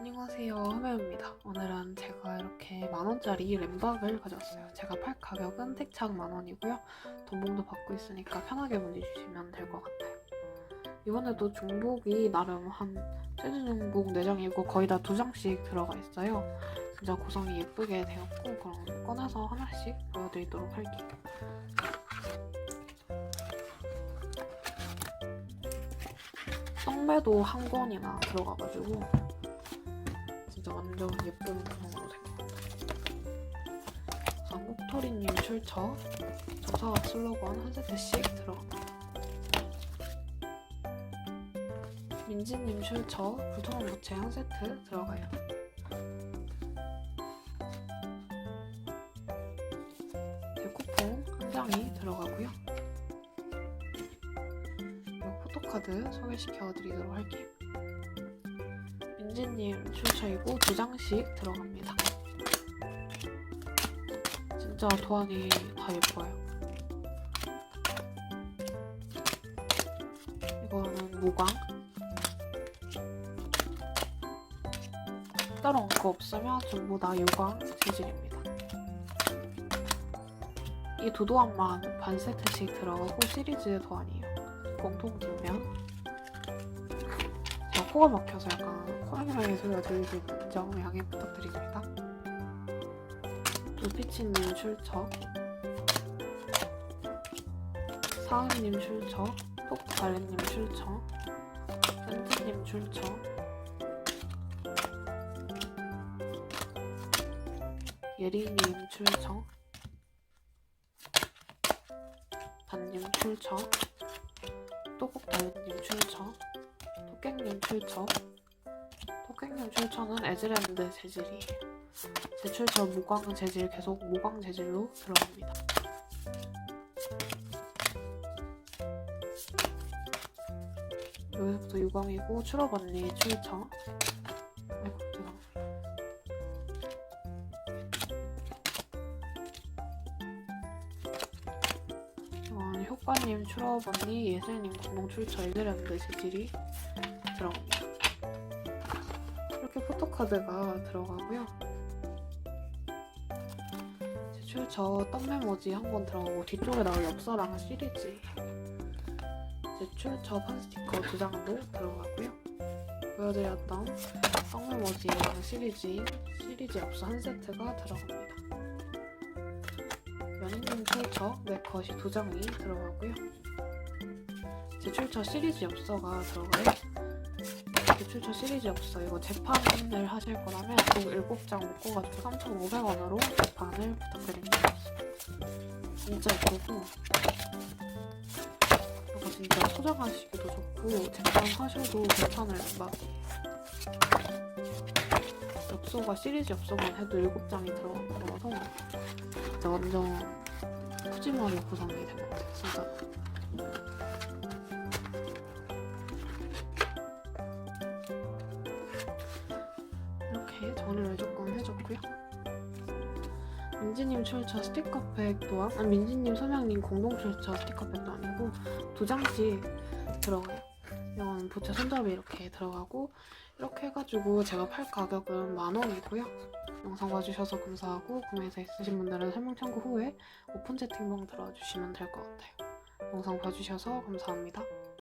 안녕하세요. 하매입니다. 오늘은 제가 이렇게 만원짜리 램박을 가져왔어요. 제가 팔 가격은 택착 만원이고요. 돈봉도 받고 있으니까 편하게 문의주시면 될 것 같아요. 이번에도 중복이 나름 한 재즈 중복 4장이고 거의 다 2장씩 들어가 있어요. 진짜 구성이 예쁘게 되었고 그럼 꺼내서 하나씩 보여드리도록 할게요. 떡매도 한 권이나 들어가가지고 진짜 완전 예쁜 구성으로. 우선 꼭토리님 출처, 정사와 슬로건 한 세트씩 들어갑니다. 민지님 출처, 불통한 무채 한 세트 들어가요. 데코폰 한 장이 들어가고요. 포토카드 소개시켜 드리도록 할게요. 민지님 출처이고 두 장씩 들어갑니다. 진짜 도안이 다 예뻐요. 이거는 모광. 따로 얹고 없으면 전부 다 요광 재질입니다. 이 두 도안만 반 세트씩 들어가고 시리즈의 도안이에요. 공통 뒷면. 코가 막혀서 약간 코랑이랑의 소리가 들리실 점 양해 부탁드립니다. 루피치님 출처, 사은님 출처, 똑달래님 출처, 센트님 출처, 예리님 출처, 단님 출처, 또국달래님 출처, 토깽님 출처? 토깽님 출처는 에즈랜드 재질이에요 제 출처 무광 재질 계속 무광 재질로 들어갑니다. 여기서부터 유광이고 추럽 언니 출처? 아이고 이건 효과님 추럽 언니 예슬님 공동 출처 에즈랜드 재질이 들어갑니다. 이렇게 포토카드가 들어가고요. 제 출처 떡메모지 한번 들어가고 뒤쪽에 나올 엽서랑 시리즈 제 출처 판 스티커 두 장도 들어가고요. 보여드렸던 떡메모지랑 시리즈 시리즈 엽서 한 세트가 들어갑니다. 연인님 출처 네컷이 두 장이 들어가고요. 제 출처 시리즈 엽서가 들어가요. 대출처 시리즈 없어. 이거 재판을 하실 거라면 꼭 7장 묶어가지고 3,500원으로 재판을 부탁드립니다. 진짜 예쁘고 이거 진짜 소장하시기도 좋고 재판하셔도 괜찮을 막 엽서가 시리즈 엽서만 해도 7장이 들어간 거라서 진짜 완전 푸짐하게 구성이 같아요. 진짜 정리를 조금 해줬고요. 민지님 출처 스티커팩 또한 아, 민지님, 소명님 공동 출처 스티커팩도 아니고 두 장씩 들어가요. 이건 부채 손잡이 이렇게 들어가고 이렇게 해가지고 제가 팔 가격은 만 원이고요. 영상 봐주셔서 감사하고 구매해서 있으신 분들은 설명 참고 후에 오픈 채팅방 들어와 주시면 될 것 같아요. 영상 봐주셔서 감사합니다.